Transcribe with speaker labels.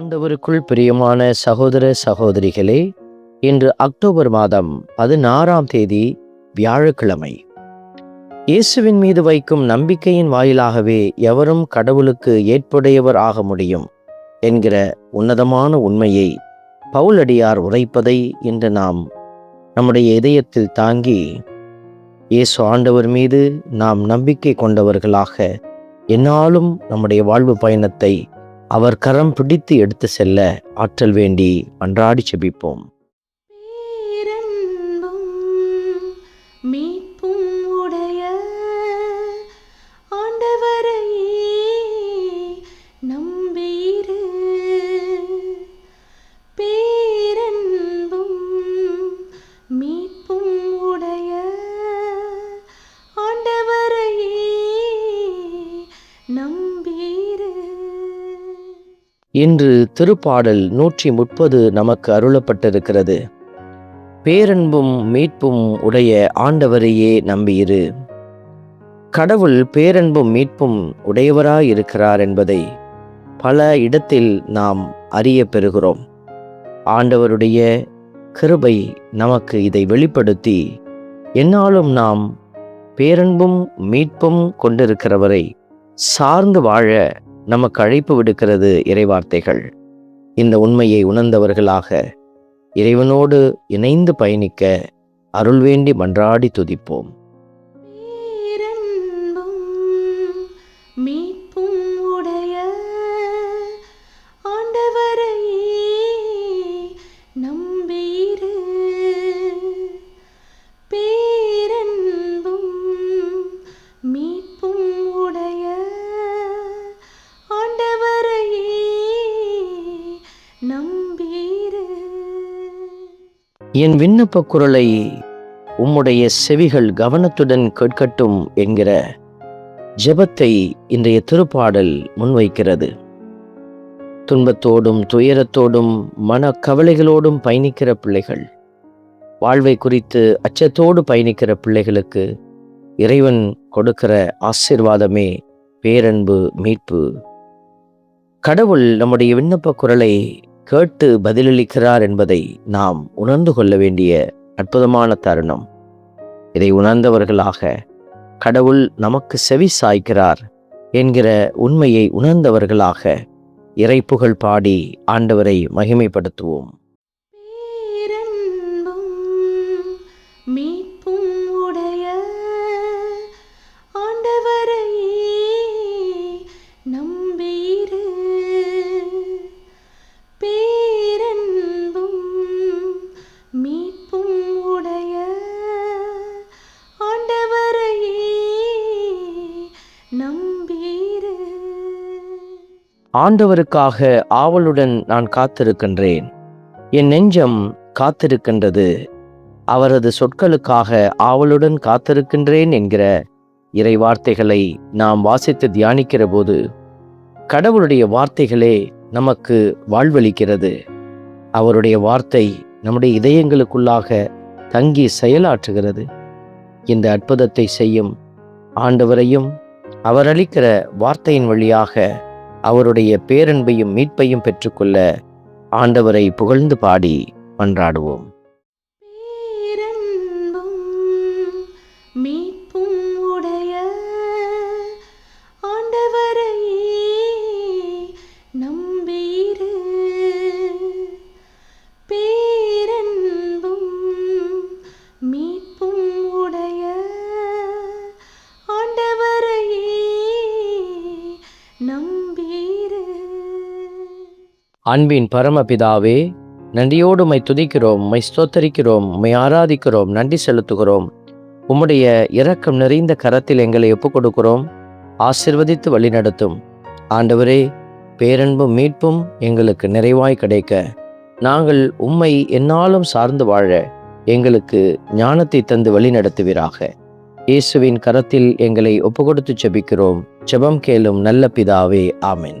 Speaker 1: ஆண்டவருக்குள் பிரியமான சகோதர சகோதரிகளே இன்று அக்டோபர் மாதம் பதினாறாம் தேதி வியாழக்கிழமை. இயேசுவின் மீது வைக்கும் நம்பிக்கையின் வாயிலாகவே எவரும் கடவுளுக்கு ஏற்புடையவர் ஆக முடியும் என்கிற உன்னதமான உண்மையை பவுலடியார் உரைப்பதை இன்று நாம் நம்முடைய இதயத்தில் தாங்கி இயேசு ஆண்டவர் மீது நாம் நம்பிக்கை கொண்டவர்களாக என்னாலும் நம்முடைய வாழ்வு பயணத்தை அவர் கரம் பிடித்து எடுத்து செல்ல ஆற்றல் வேண்டி மன்றாடி செபிப்போம். இன்று திருப்பாடல் நூற்றி முப்பது நமக்கு அருளப்பட்டிருக்கிறது. பேரன்பும் மீட்பும் உடைய ஆண்டவரையே நம்பியிரு. கடவுள் பேரன்பும் மீட்பும் உடையவராயிருக்கிறார் என்பதை பல இடத்தில் நாம் அறிய பெறுகிறோம். ஆண்டவருடைய கிருபை நமக்கு இதை வெளிப்படுத்தி என்னாலும் நாம் பேரன்பும் மீட்பும் கொண்டிருக்கிறவரை சார்ந்து வாழ நமக்கு அழைப்பு விடுக்கிறது இறைவார்த்தைகள். இந்த உண்மையை உணர்ந்தவர்களாக இறைவனோடு இணைந்து பயணிக்க அருள் வேண்டி மன்றாடி துதிப்போம். என் விண்ணப்ப குரலை உம்முடைய செவிகள் கவனத்துடன் கேட்கட்டும் என்கிற ஜெபத்தை இன்றைய திருப்பாடல் முன்வைக்கிறது. துன்பத்தோடும் துயரத்தோடும் மன கவலைகளோடும் பயணிக்கிற பிள்ளைகள் வாழ்வை குறித்து அச்சத்தோடு பயணிக்கிற பிள்ளைகளுக்கு இறைவன் கொடுக்கிற ஆசீர்வாதமே பேரன்பு மீட்பு. கடவுள் நம்முடைய விண்ணப்ப குரலை கேட்டு பதிலளிக்கிறார் என்பதை நாம் உணர்ந்து கொள்ள வேண்டிய அற்புதமான தருணம். இதை உணர்ந்தவர்களாக கடவுள் நமக்கு செவி சாய்க்கிறார் என்கிற உண்மையை உணர்ந்தவர்களாக இறைப்புகழ் பாடி ஆண்டவரை மகிமைப்படுத்துவோம். ஆண்டவருக்காக ஆவலுடன் நான் காத்திருக்கின்றேன். என் நெஞ்சம் காத்திருக்கின்றது. அவரது சொற்களுக்காக ஆவலுடன் காத்திருக்கின்றேன் என்கிற இறை வார்த்தைகளை நாம் வாசித்து தியானிக்கிற போது கடவுளுடைய வார்த்தைகளே நமக்கு வாழ்வளிக்கிறது. அவருடைய வார்த்தை நம்முடைய இதயங்களுக்குள்ளாக தங்கி செயலாற்றுகிறது. இந்த அற்புதத்தை செய்யும் ஆண்டவரையும் அவர் அளிக்கிற வார்த்தையின் வழியாக அவருடைய பேரன்பையும் மீட்பையும் பெற்றுக்கொள்ள ஆண்டவரை புகழ்ந்து பாடி மன்றாடுவோம். அன்பின் பரமபிதாவே நன்றியோடு உம்மை துதிக்கிறோம் உம்மை ஸ்தோத்தரிக்கிறோம் உம்மை ஆராதிக்கிறோம் நன்றி செலுத்துகிறோம். உம்முடைய இரக்கம் நிறைந்த கரத்தில் எங்களை ஒப்புக் கொடுக்கிறோம் ஆசிர்வதித்து வழிநடத்தும். ஆண்டவரே பேரன்பும் மீட்பும் எங்களுக்கு நிறைவாய் கிடைக்க. நாங்கள் உம்மை என்னாலும் சார்ந்து வாழ எங்களுக்கு ஞானத்தை தந்து வழிநடத்துவீராக. இயேசுவின் கரத்தில் எங்களை ஒப்புக்கொடுத்து செபிக்கிறோம். ஜெபம் கேளும் நல்ல பிதாவே ஆமென்.